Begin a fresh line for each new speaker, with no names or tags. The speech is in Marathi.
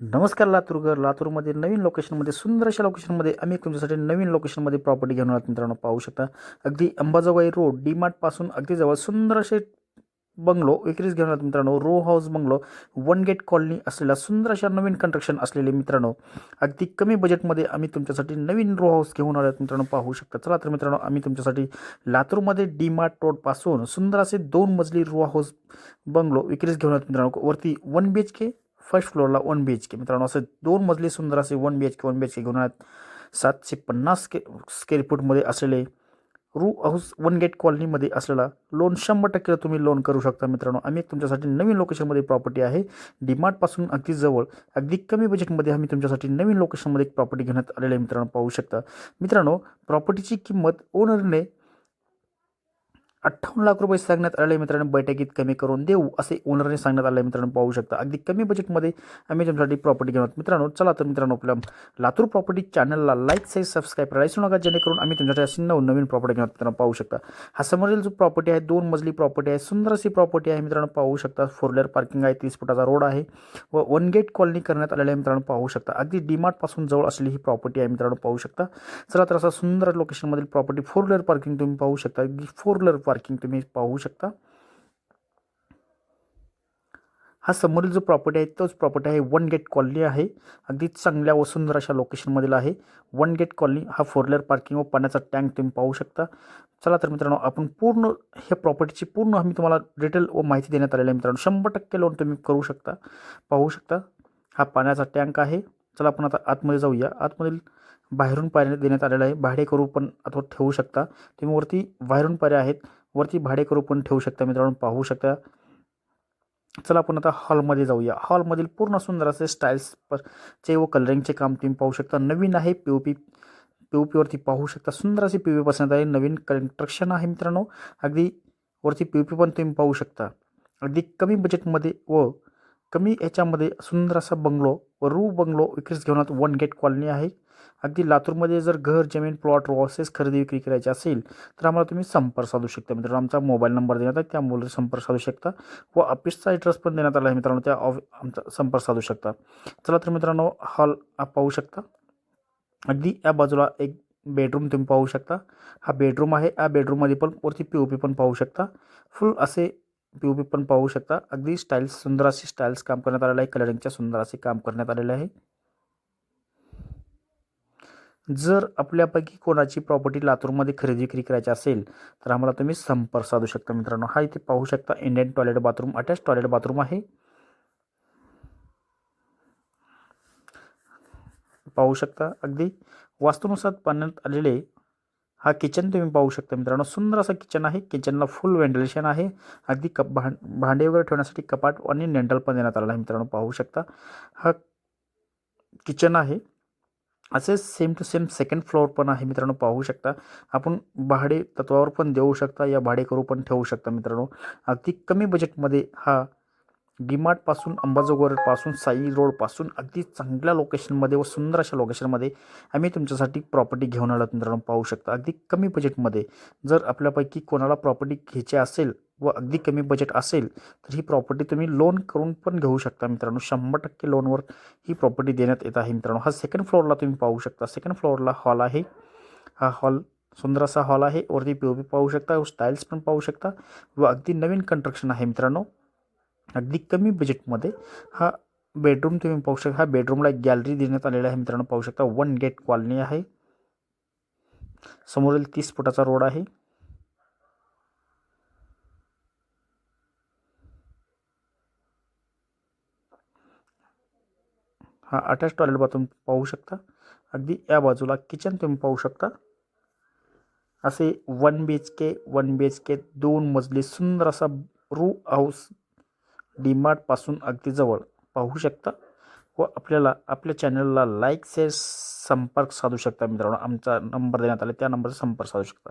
नमस्कार लातूरकर. लातूरमध्ये नवीन लोकेशनमध्ये सुंदर अशा लोकेशनमध्ये आम्ही तुमच्यासाठी नवीन लोकेशनमध्ये प्रॉपर्टी घेऊन आलात मित्रांनो पाहू शकता अगदी अंबाजोगाई रोड डी मार्टपासून अगदी जवळ सुंदर असे बंगलो विक्रीस घेऊन आलात मित्रांनो. Row house bungalow one gate colony असलेला सुंदर अशा नवीन कन्स्ट्रक्शन असलेले मित्रांनो अगदी कमी बजेटमध्ये आम्ही तुमच्यासाठी नवीन रो हाऊस घेऊन आलो. मित्रांनो पाहू शकता. चला तर मित्रांनो आम्ही तुमच्यासाठी लातूरमध्ये डी मार्ट रोडपासून सुंदर असे दोन मजली रो हाऊस बंगलो विक्रीस घेऊन आलात मित्रांनो. वरती one B H K first फ्लोअरला वन बी एच के मित्रांनो असे दोन मजली सुंदर असे one B H K one B H K घेऊन आहेत सातशे पन्नास स्के स्क्वेअर फूटमध्ये असलेले रू हाऊस वन गेट कॉलनीमध्ये असलेला लोन शंभर टक्के तुम्ही लोन करू शकता मित्रांनो. आम्ही तुमच्यासाठी नवीन लोकेशनमध्ये प्रॉपर्टी आहे. डीमार्टपासून अगदी जवळ अगदी कमी बजेटमध्ये आम्ही तुमच्यासाठी नवीन लोकेशनमध्ये एक प्रॉपर्टी घेण्यात आलेली आहे मित्रांनो पाहू शकता. मित्रांनो प्रॉपर्टीची किंमत ओनरने अठ्ठावन्न लाख रुपये सांगण्यात आले मित्रांनो बैठकीत कमी करून देऊ असे ओनरने सांगण्यात आले मित्रांनो पाहू शकता. अगदी कमी बजेटमध्ये आम्ही तुमच्यासाठी प्रॉपर्टी घेणार मित्रांनो चला तर मित्रांनो आपल्या लातूर प्रॉपर्टी चॅनलला लाईक साईज सबस्क्राईब करायला नका जेणेकरून आम्ही तुमच्यासाठी अशी नवीन नवीन प्रॉपर्टी घेणार मित्रांनो पाहू शकता. हा समोरील जो प्रॉपर्टी आहे दोन मजली प्रॉपर्टी आहे सुंदर अशी प्रॉपर्टी आहे मित्रांनो पाहू शकता. फोर व्हीलर पार्किंग आहे तीस फुटाचा रोड आहे. व वन गेट कॉलनी करण्यात आलेली आहे मित्रांनो पाहू शकता. अगदी डीमार्टपासून जवळ असलेली ही प्रॉपर्टी आहे मित्रांनो पाहू शकता. चला तर असा सुंदर लोकेशनमधील प्रॉपर्टी फोर व्हीलर पार्किंग तुम्ही पाहू शकता. अगदी फोर व्हीलर पार्किंग तुम्ही पाहू शकता. हा समोरील जो प्रॉपर्टी आहे तोच प्रॉपर्टी आहे वन गेट कॉलनी आहे. अगदी चांगल्या व सुंदर अशा लोकेशनमधील आहे. वन गेट कॉलनी हा फोर व्हीलर पार्किंग व पाण्याचा टँक तुम्ही पाहू शकता. चला तर मित्रांनो आपण पूर्ण ह्या प्रॉपर्टीची पूर्ण आम्ही तुम्हाला डिटेल व माहिती देण्यात आलेली आहे मित्रांनो. शंभर टक्के लोन तुम्ही करू शकता पाहू शकता. हा पाण्याचा टँक आहे. चला आपण आता आतमध्ये जाऊया. आतमधील बाहेरून पायऱ्या देण्यात आलेला आहे. भाडे करू पण अथवा ठेवू शकता. तुम्ही वरती बाहेरून पायऱ्या आहेत. वरती भाडेकरू पण ठेवू शकता मित्रांनो पाहू शकता. चला आपण आता हॉलमध्ये जाऊया. हॉलमधील पूर्ण सुंदर असे स्टाईल्स चे व कलरिंगचे काम तुम्ही पाहू शकता. नवीन आहे P O P P O पीवरती पाहू शकता. सुंदर असे पी ओ पी बसण्यात आहे. नवीन कन्स्ट्रक्शन आहे मित्रांनो. अगदी वरती पी ओ पी पण तुम्ही पाहू शकता. अगदी कमी बजेटमध्ये व कमी याच्यामध्ये सुंदर असा बंगलो व रू बंगलो विक्रीस घेऊन वन गेट कॉलनी आहे. अगदी लातूरमध्ये जर घर जमीन प्लॉट रॉसेस खरेदी विक्री करायची असेल तर आम्हाला तुम्ही संपर्क साधू शकता. मित्रांनो आमचा मोबाईल नंबर देण्यात आहे त्या मोबाईलवर संपर्क साधू शकता. व ऑफिसचा ॲड्रेस पण देण्यात आला आहे मित्रांनो त्या ऑफ आमचा संपर्क साधू शकता. चला तर मित्रांनो हॉल पाहू शकता. अगदी या बाजूला एक बेडरूम तुम्ही पाहू शकता. हा बेडरूम आहे. या बेडरूममध्ये पण वरती पी ओ पी पण पाहू शकता. फुल असे पी ओ पी पण पाहू शकता. अगदी स्टाईल्स सुंदर असे स्टाईल्स काम करण्यात आलेलं आहे. कलरिंगच्या सुंदर असे काम करण्यात आलेलं आहे. जर आपल्यापैकी कोणाची प्रॉपर्टी लातूरमध्ये खरेदी विक्री करायची असेल तर आम्हाला तुम्ही संपर्क साधू शकता मित्रांनो. हा इथे पाहू शकता Indian toilet bathroom attach toilet bathroom आहे. पाहू शकता अगदी वास्तुनुसार पाण्यात आलेले हा किचन तुम्ही पाहू शकता मित्रांनो. सुंदर असा किचन आहे. किचनला फुल व्हेंटिलेशन आहे. अगदी कप भां भांडे वगैरे ठेवण्यासाठी कपाट आणि नेंटल पण देण्यात आला आहे मित्रांनो. पाहू शकता. हा किचन आहे. असे same to same second floor पण आहे मित्रांनो पाहू शकता. आपण भाडे तत्वावर पण देऊ शकता या भाडेकरू पण ठेवू शकता मित्रांनो. अगदी कमी बजेटमध्ये हा डीमार्टपासून अंबाजोगाईपासून साई रोडपासून अगदी चांगल्या लोकेशनमध्ये व सुंदर अशा लोकेशनमध्ये आम्ही तुमच्यासाठी प्रॉपर्टी घेऊन आलो मित्रांनो पाहू शकता. अगदी कमी बजेटमध्ये जर आपल्यापैकी कोणाला प्रॉपर्टी घ्यायची असेल व अगदी कमी बजेट असेल तर ही प्रॉपर्टी तुम्ही लोन करून पण घेऊ शकता मित्रांनो. शंभर टक्के लोनवर ही प्रॉपर्टी देण्यात येत आहे मित्रांनो. हा सेकंड फ्लोअरला तुम्ही पाहू शकता. सेकंड फ्लोअरला हॉल आहे. हा हॉल सुंदर असा हॉल आहे. वरती पी ओ पी पाहू शकता. स्टाईल्स पण पाहू शकता. व अगदी नवीन कन्स्ट्रक्शन आहे मित्रांनो. अगदी कमी बजेटमध्ये हा बेडरूम तुम्ही पाहू शकता. हा बेडरूमला एक गॅलरी देण्यात आलेला आहे मित्रांनो. पाहू शकता. वन गेट कॉलनी आहे. समोरील तीस फुटाचा रोड आहे. हा अटॅच टॉयलेट बाथरूम पाहू शकता. अगदी या बाजूला किचन तुम्ही पाहू शकता. असे one B H K one B H K दोन मजली सुंदर असा रू हाऊस डीमार्टपासून अगदी जवळ पाहू शकता. व आपल्याला आपल्या चॅनलला लाईक शेअर संपर्क साधू शकता मित्रांनो. आमचा नंबर देण्यात आला त्या नंबरचा संपर्क साधू शकता.